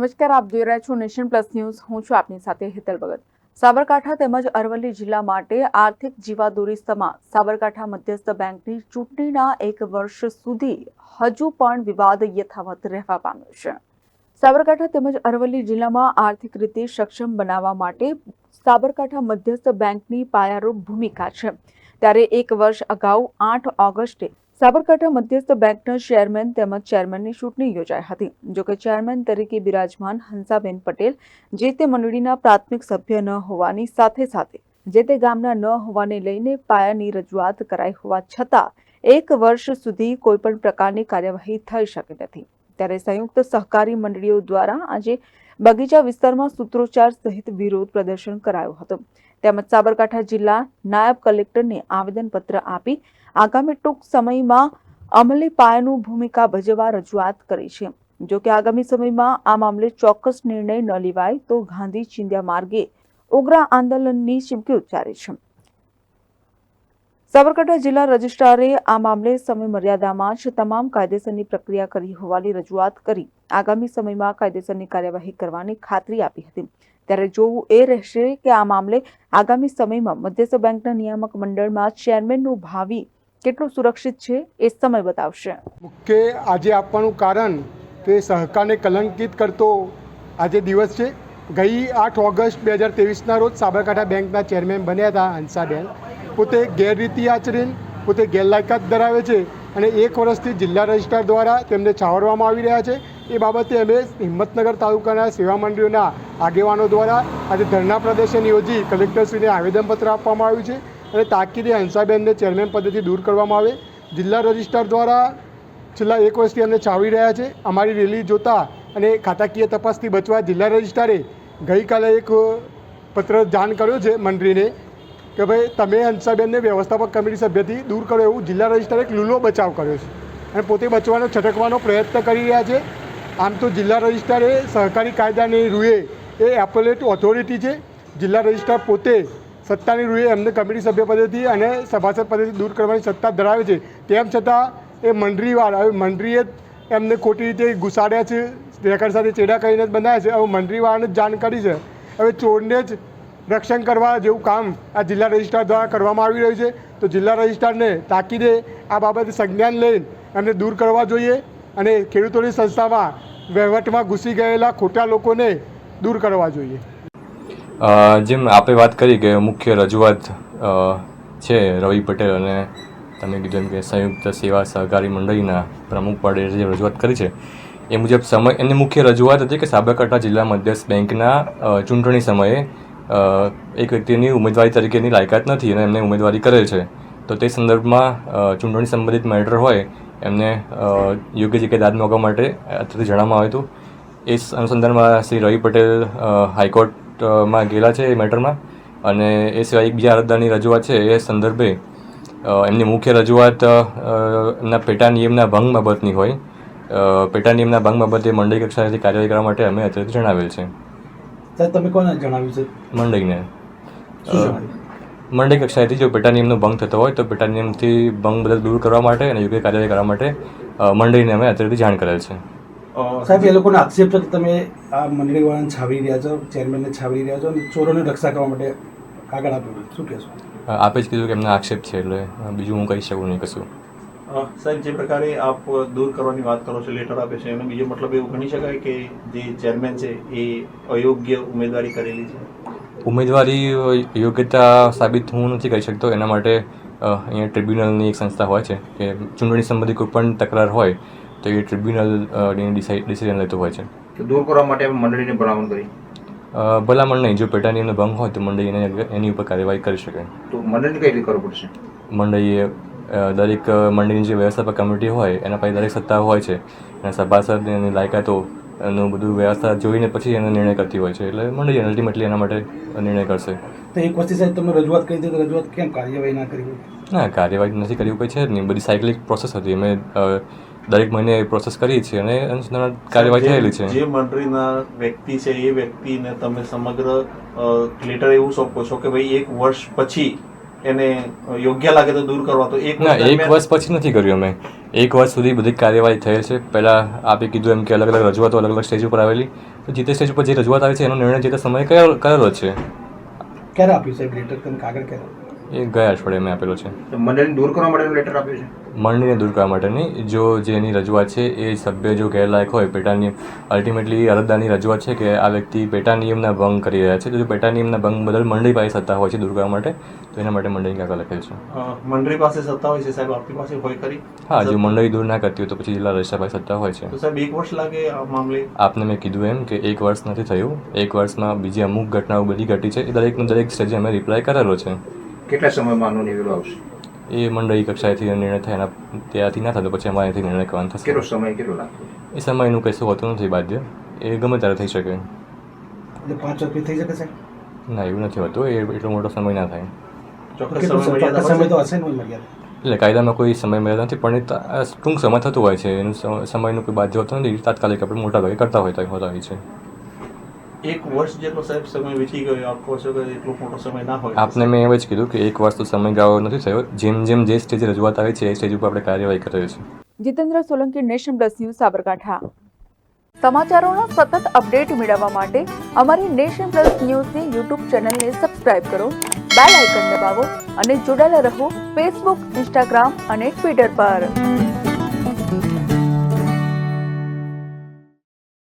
નમસ્કાર, આપ જોઈ રહ્યા છો નેશન પ્લસ ન્યૂઝ. હું છું આપની સાથે હેતલ ભગત. સાબરકાંઠા તેમજ અરવલ્લી જિલ્લા માટે આર્થિક જીવાદોરી સમા સાબરકાંઠા મધ્યસ્થ બેંકની ચૂંટણીના એક વર્ષ સુધી હજુ પણ વિવાદ યથાવત રહેવા પામ્યો છે. સાબરકાંઠા તેમજ અરવલ્લી જિલ્લામાં આર્થિક રીતે સક્ષમ બનાવવા માટે સાબરકાંઠા મધ્યસ્થ બેંકની પાયારૂપ ભૂમિકા છે. ત્યારે એક વર્ષ અગાઉ આઠ ઓગસ્ટે સાબરકાંઠા મધ્યસ્થ બેંકના ચેરમેન તેમજ ચેરમેનની ચૂંટણી યોજાઈ હતી. જોકે ચેરમેન તરીકે બિરાજમાન હંસાબેન પટેલ, જે તે મંડળીના પ્રાથમિક સભ્ય ન હોવાની સાથે સાથે, જે તે ગામના ન હોવાને લઈને પાયાની રજૂઆત કરાઈ હોવા છતાં, એક વર્ષ સુધી કોઈપણ પ્રકારની કાર્યવાહી થઈ શકી નથી. ત્યારે સંયુક્ત સહકારી મંડળીઓ દ્વારા આજે બગીચા વિસ્તારમાં સૂત્રોચ્ચાર સહિત વિરોધ પ્રદર્શન કરાયું હતું. તેમજ સાબરકાંઠા જિલ્લા નાયબ કલેક્ટરને આવેદનપત્ર આપી આગામી ટૂંક સમયમાં અમલી પાયાનું ભૂમિકા ભજવવા રજૂઆત કરી છે. જો કે આગામી સમયમાં આ મામલે ચોક્કસ નિર્ણય ન લેવાય તો ગાંધી ચિંધ્યા માર્ગે ઉગ્ર આંદોલનની ચીમકી ઉચ્ચારી છે. સાબરકાંઠા જિલ્લા રજિસ્ટ્રારે આ મામલે સમય મર્યાદામાં જ તમામ કાયદેસરની પ્રક્રિયા કરી હોવાની રજૂઆત કરી. આગામી સમયમાં કાયદેસરની કાર્યવાહી કરવાની ખાતરી આપી હતી. ત્યારે જોવું એ રહેશે કે આ મામલે આગામી સમયમાં મધ્યસ્થ બેંકના નિયામક મંડળમાં ચેરમેનનું ભાવિ કેટલું સુરક્ષિત છે એ સમય બતાવશે. મુખ્ય આજે આપવાનું કારણ કે સહકારને કલંકિત કરતો આજે દિવસ છે. ગઈ આઠ ઓગસ્ટ બે હજાર તેવીસના રોજ સાબરકાંઠા બેંકના ચેરમેન બન્યા હતા હંસાબેન. પોતે ગેરરીતિ આચરીને પોતે ગેરલાયકાત ધરાવે છે અને એક વર્ષથી જિલ્લા રજિસ્ટ્રાર દ્વારા તેમને છાવરવામાં આવી રહ્યા છે. એ બાબતે અમે હિંમતનગર તાલુકાના સેવા મંડળીઓના આગેવાનો દ્વારા આજે ધરના પ્રદર્શન યોજી કલેક્ટરશ્રીને આવેદનપત્ર આપવામાં આવ્યું છે અને તાકીદે હંસાબેનને ચેરમેન પદેથી દૂર કરવામાં આવે. જિલ્લા રજિસ્ટ્રાર દ્વારા છેલ્લા એક વર્ષથી અમને ચાવી રહ્યા છે. અમારી રેલી જોતા અને ખાતાકીય તપાસથી બચવા જિલ્લા રજિસ્ટ્રારે ગઈકાલે એક પત્ર જાણ કર્યો છે મંત્રીને કે ભાઈ, તમે હંસાબેનને વ્યવસ્થાપક કમિટી સભ્યથી દૂર કરો એવું જિલ્લા રજિસ્ટ્રારે એક લૂલો બચાવ કર્યો છે અને પોતે બચવાનો, છટકવાનો પ્રયત્ન કરી રહ્યા છે. આમ તો જિલ્લા રજિસ્ટ્રારે સહકારી કાયદાની રૂએ એ એપોલેટ ઓથોરિટી છે. જિલ્લા રજિસ્ટ્રાર પોતે સત્તાની રૂએ એમને કમિટી સભ્ય પદેથી અને સભાસદ પદેથી દૂર કરવાની સત્તા ધરાવે છે. તેમ છતાં એ મંડળીવાર હવે મંડળીએ એમને ખોટી રીતે ઘુસાડ્યા છે. રેકર્ડ સાથે ચેડા કરીને જ બનાવ્યા છે. હવે મંડળીવાળાને જ જાણ કરી છે. હવે ચોરને જ રક્ષણ કરવા જેવું કામ આ જિલ્લા રજિસ્ટ્રાર દ્વારા કરવામાં આવી રહ્યું છે. તો જિલ્લા રજિસ્ટ્રારને તાકીદે આ બાબતે સંજ્ઞાન લઈને એમને દૂર કરવા જોઈએ અને ખેડૂતોની સંસ્થામાં વહીવટમાં ઘૂસી ગયેલા ખોટા લોકોને દૂર કરવા જોઈએ. જેમ આપણે વાત કરી કે મુખ્ય રજૂઆત છે રવિ પટેલ અને તમે કીધું એમ કે સંયુક્ત સેવા સહકારી મંડળીના પ્રમુખ પડે જે રજૂઆત કરી છે, એ મુજબ સમય, એની મુખ્ય રજૂઆત હતી કે સાબરકાંઠા જિલ્લા મધ્યસ્થ બેંકના ચૂંટણી સમયે એક વ્યક્તિની ઉમેદવારી તરીકેની લાયકાત નથી અને એમને ઉમેદવારી કરેલ છે. તો તે સંદર્ભમાં ચૂંટણી સંબંધિત મેટર હોય એમને યોગ્ય જગ્યાએ દાદ મોકવા માટે અત્યારથી જણાવવામાં આવ્યું હતું. એ અનુસંધાનમાં શ્રી રવિ પટેલ હાઈકોર્ટમાં ગયેલા છે એ મેટરમાં અને એ સિવાય એક બીજા અરજદારની રજૂઆત છે એ સંદર્ભે એમની મુખ્ય રજૂઆત એમના પેટા નિયમના ભંગ બાબતની હોય. પેટા નિયમના ભંગ બાબતે મંડળી કક્ષાએથી કાર્યવાહી કરવા માટે અમે અત્યારથી જણાવેલ છે. તમે કોને જણાવ્યું છે? મંડળીને. મંડળી કક્ષાએથી જો પેટા નિયમનો ભંગ થતો હોય તો પેટા નિયમથી ભંગ બધા દૂર કરવા માટે અને યોગ્ય કાર્યવાહી કરવા માટે મંડળીને અમે અત્યારથી જાણ કરેલ છે. સાહેબ એ લોકોનો આક્ષેપ છે કે તમે આ મંડળીવાળાને છાવી રહ્યા છો ચેરમેનને છાવી રહ્યા છો અને ચોરોની રક્ષા કરવા માટે કાગળ આપ્યું શું કહેશો? આપે જ કીધું કે એમના આક્ષેપ છે એટલે બીજું હું કહી શકું નહીં કશું. સાહેબ જે પ્રકારે આપ દૂર કરવાની વાત કરો છો લેટર આપે છે એનો બીજો મતલબ એવું ગણી શકાય કે જે ચેરમેન છે એ અયોગ્ય ઉમેદવારી કરેલી છે? ઉમેદવારી યોગ્યતા સાબિત હું નથી કરી શકતો. એના માટે અહીંયા ટ્રિબ્યુનલની એક સંસ્થા હોય છે કે ચૂંટણી સંબંધી કોઈ પણ તકરાર હોય તો એ ટ્રિબ્યુનલ ડિસિઝન લેતું હોય છે. તો દૂર કરવા માટે મંડળીને ભલામણ કરી? ભલામણ નહીં. જો પેટાની એનો ભંગ હોય તો મંડળી એને એની ઉપર કાર્યવાહી કરી શકે. તો મંડળીને કઈ રીતે કરવું પડશે? મંડળીએ દરેક મંડળીની જે વ્યવસ્થાપક કમિટી હોય એના પાસે દરેક સત્તા હોય છે. એના સભાસદ એની લાયકાતો એનું બધું વ્યવસ્થા જોઈને પછી એનો નિર્ણય કરતી હોય છે. એટલે મંડળી અલ્ટિમેટલી એના માટે નિર્ણય કરશે. તો એક વસ્તુ સાહેબ તમે રજૂઆત કરી હતી તો રજૂઆત કેમ કાર્યવાહી ના કરી ના કાર્યવાહી નથી કરી કોઈ છે જ નહીં. બધી સાયકલિક પ્રોસેસ હતી. અમે દરેક મહિને પ્રોસેસ કરીએ છીએ અને અનુસંધાન કાર્યવાહી થયેલી છે. જે મંડળીના વ્યક્તિ છે એ વ્યક્તિને તમે સમગ્ર લેટર એવું સોંપો છો કે ભાઈ એક વર્ષ પછી એને યોગ્ય લાગે તો દૂર કરવા તો એક ના વર્ષ એક વર્ષ પછી નથી કર્યું અમે. એક વર્ષ સુધી બધી કાર્યવાહી થયેલ છે. પહેલાં આપે કીધું એમ કે અલગ અલગ રજૂઆતો અલગ અલગ સ્ટેજ ઉપર આવેલી. તો જે તે સ્ટેજ ઉપર જે રજૂઆત આવે છે એનો નિર્ણય જે તે સમયે કરેલો કરેલો છે. ક્યારે આપ્યું સાહેબ લેટર તમે કાગળ ક્યારે? એ ગયા અઠવાડિયે મેં આપેલો છે. મંડળીને દૂર કરવા માટેનું લેટર આપ્યું છે? મંડળીને દૂર કરવા માટેની જો જે એની રજૂઆત છે એ સભ્ય જો ગેરલાયક હોય પેટા નિયમ અલ્ટિમેટલી અરજદારની રજૂઆત છે કે આ વ્યક્તિ પેટા નિયમના ભંગ કરી રહ્યા છે. તો જો પેટા નિયમના ભંગ બદલ મંડળી પાસે સત્તા હોય છે દૂર કરવા માટે તો એના માટે મંડળીને કાગળ લખેલ છે. મંડળી પાસે સત્તા હોય છે સાહેબ આપની પાસે હોય ખરી? હા જો મંડળી દૂર ના કરતી હોય તો પછી જિલ્લા રજિસ્ટ્રાર પાસે સત્તા હોય છે. તો સાહેબ એક વર્ષ લાગે આ મામલે? આપને મેં કીધું એમ કે એક વર્ષ નથી થયું. એક વર્ષમાં બીજી અમુક ઘટનાઓ બધી ઘટી છે. એ દરેકનો દરેક સ્ટેજે અમે રિપ્લાય કરેલો છે. કેટલા સમયમાં આનો નિવેડો આવશે? એ મંડળી કક્ષાએથી નિર્ણય થાય એના ત્યાંથી ના થતો પછી અમારે અહીંથી નિર્ણય કરવાનો કેટલો સમય કેટલો લાગતો? એ સમયનું કશું હોતું નથી બાધ્ય. એ ગમે ત્યારે થઈ શકે. એટલે પાંચ વર્ષ થઈ શકે સાહેબ? ના એવું નથી હોતું. એ એટલો મોટો સમય ના થાય. એટલે કાયદામાં કોઈ સમય મર્યાદા નથી પણ ટૂંક સમય થતું હોય છે. એનું સમયનું કોઈ બાધ્ય હોતું નથી. તાત્કાલિક આપણે મોટા ભાગે કરતા હોય હોતા હોય છે છે? એક વર્ષ જેટલો સાહેબ સમય વીતી ગયો કહો છો એટલો મોટો સમય ના હોય. આપને મેં એવું જ કીધું કે એક વર્ષ તો સમયગાળો નથી થયો. જેમ જેમ જે સ્ટેજે રજૂઆત આવે છે એ સ્ટેજ ઉપર આપણે કાર્યવાહી કરીએ છીએ Jitendra Solanki nation plus news Sabarkantha. સમાચારોના સતત અપડેટ મેળવવા માટે અમારી નેશન પ્લસ ન્યૂઝની યુટ્યુબ ચેનલને સબસ્ક્રાઇબ કરો બેલ આઇકન દબાવો અને જોડાયેલા રહો ફેસબુક ઇન્સ્ટાગ્રામ અને ટ્વિટર પર.